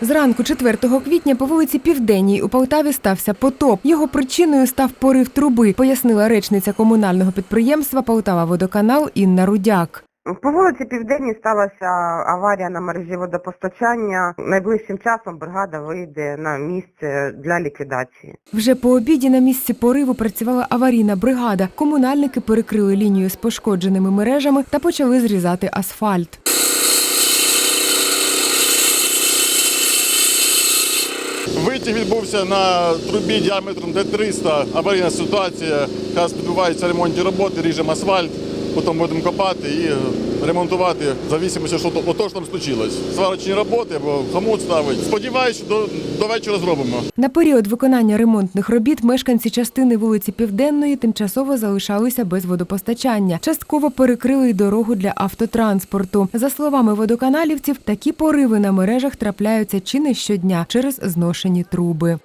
Зранку 4 квітня по вулиці Південній у Полтаві стався потоп. Його причиною став порив труби, пояснила речниця комунального підприємства Полтава Водоканал Інна Рудяк. По вулиці Південній сталася аварія на мережі водопостачання. Найближчим часом бригада вийде на місце для ліквідації. Вже по обіді на місці пориву працювала аварійна бригада. Комунальники перекрили лінію з пошкодженими мережами та почали зрізати асфальт. Витяг відбувся на трубі діаметром Д-300. Аварійна ситуація. Зараз відбуваються ремонтні роботи, ріжемо асфальт, потім будемо копати і ремонтувати в зависимості, що то, ото, що там случилось. Сварочні роботи або хомут ставить. Сподіваюсь, до, до вечора зробимо. На період виконання ремонтних робіт мешканці частини вулиці Південної тимчасово залишалися без водопостачання. Частково перекрили й дорогу для автотранспорту. За словами водоканалівців, такі пориви на мережах трапляються чи не щодня через зношені труби.